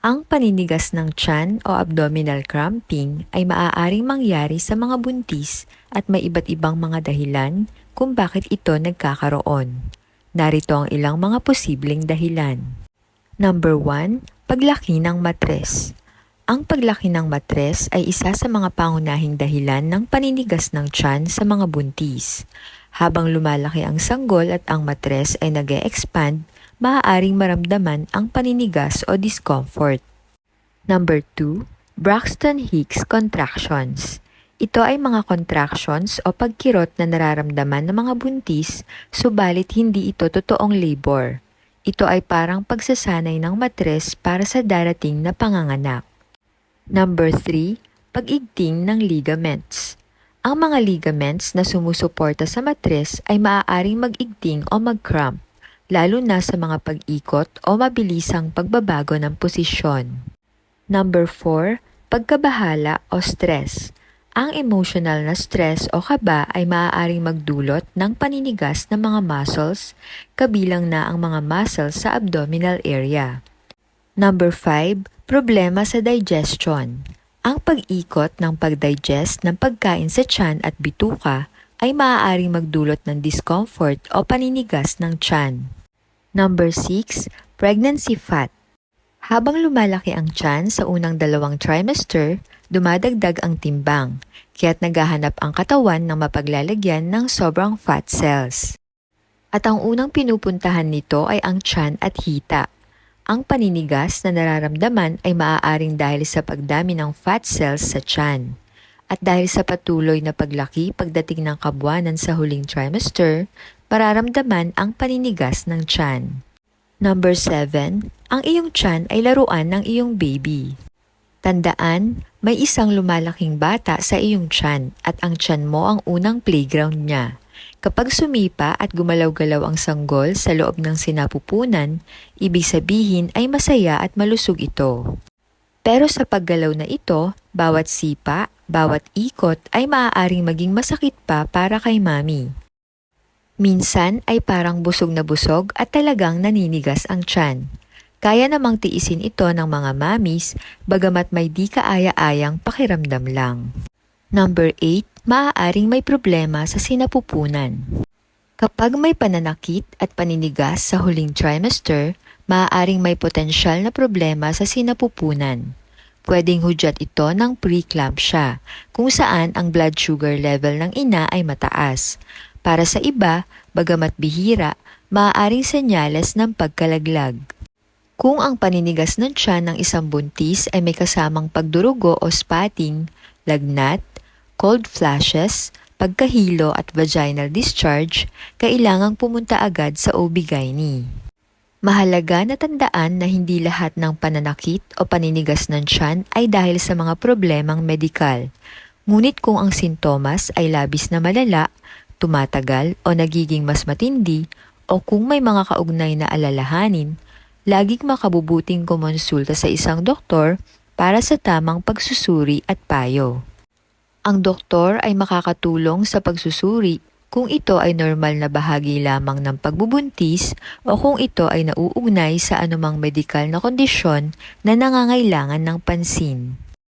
Ang paninigas ng tiyan o abdominal cramping ay maaaring mangyari sa mga buntis at may iba't ibang mga dahilan kung bakit ito nagkakaroon. Narito ang ilang mga posibleng dahilan. Number 1, paglaki ng matres. Ang paglaki ng matres ay isa sa mga pangunahing dahilan ng paninigas ng tiyan sa mga buntis. Habang lumalaki ang sanggol at ang matres ay nag expand maaaring maramdaman ang paninigas o discomfort. Number 2, Braxton Hicks contractions. Ito ay mga contractions o pagkirot na nararamdaman ng mga buntis, subalit hindi ito totoong labor. Ito ay parang pagsasanay ng matres para sa darating na panganganak. Number 3, pag-igting ng ligaments. Ang mga ligaments na sumusuporta sa matres ay maaaring mag-igting o mag-cramp lalo na sa mga pag-ikot o mabilisang pagbabago ng posisyon. Number 4, pagkabahala o stress. Ang emotional na stress o kaba ay maaaring magdulot ng paninigas ng mga muscles, kabilang na ang mga muscles sa abdominal area. Number 5, problema sa digestion. Ang pag-ikot ng pag-digest ng pagkain sa tiyan at bituka ay maaaring magdulot ng discomfort o paninigas ng tiyan. Number 6, pregnancy fat. Habang lumalaki ang tiyan sa unang dalawang trimester, dumadagdag ang timbang, kaya't naghahanap ang katawan ng mapaglalagyan ng sobrang fat cells. At ang unang pinupuntahan nito ay ang tiyan at hita. Ang paninigas na nararamdaman ay maaaring dahil sa pagdami ng fat cells sa tiyan. At dahil sa patuloy na paglaki pagdating ng kabuanan sa huling trimester, mararamdaman ang paninigas ng tiyan. Number 7, ang iyong tiyan ay laruan ng iyong baby. Tandaan, may isang lumalaking bata sa iyong tiyan at ang tiyan mo ang unang playground niya. Kapag sumipa at gumalaw-galaw ang sanggol sa loob ng sinapupunan, ibig sabihin ay masaya at malusog ito. Pero sa paggalaw na ito, bawat sipa, bawat ikot ay maaaring maging masakit pa para kay mami. Minsan ay parang busog na busog at talagang naninigas ang tiyan. Kaya namang tiisin ito ng mga mamis bagamat may di kaaya-ayang pakiramdam lang. Number 8, maaaring may problema sa sinapupunan. Kapag may pananakit at paninigas sa huling trimester, maaaring may potensyal na problema sa sinapupunan. Pwedeng hudyat ito ng preeclampsia, kung saan ang blood sugar level ng ina ay mataas. Para sa iba, bagamat bihira, maaaring senyales ng pagkalaglag. Kung ang paninigas ng tiyan ng isang buntis ay may kasamang pagdurugo o spotting, lagnat, cold flashes, pagkahilo at vaginal discharge, kailangang pumunta agad sa OB-GYN. Mahalaga na tandaan na hindi lahat ng pananakit o paninigas ng tiyan ay dahil sa mga problemang medikal. Ngunit kung ang sintomas ay labis na malala, tumatagal o nagiging mas matindi o kung may mga kaugnay na alalahanin, laging makabubuting kumonsulta sa isang doktor para sa tamang pagsusuri at payo. Ang doktor ay makakatulong sa pagsusuri kung ito ay normal na bahagi lamang ng pagbubuntis o kung ito ay nauugnay sa anumang medikal na kondisyon na nangangailangan ng pansin.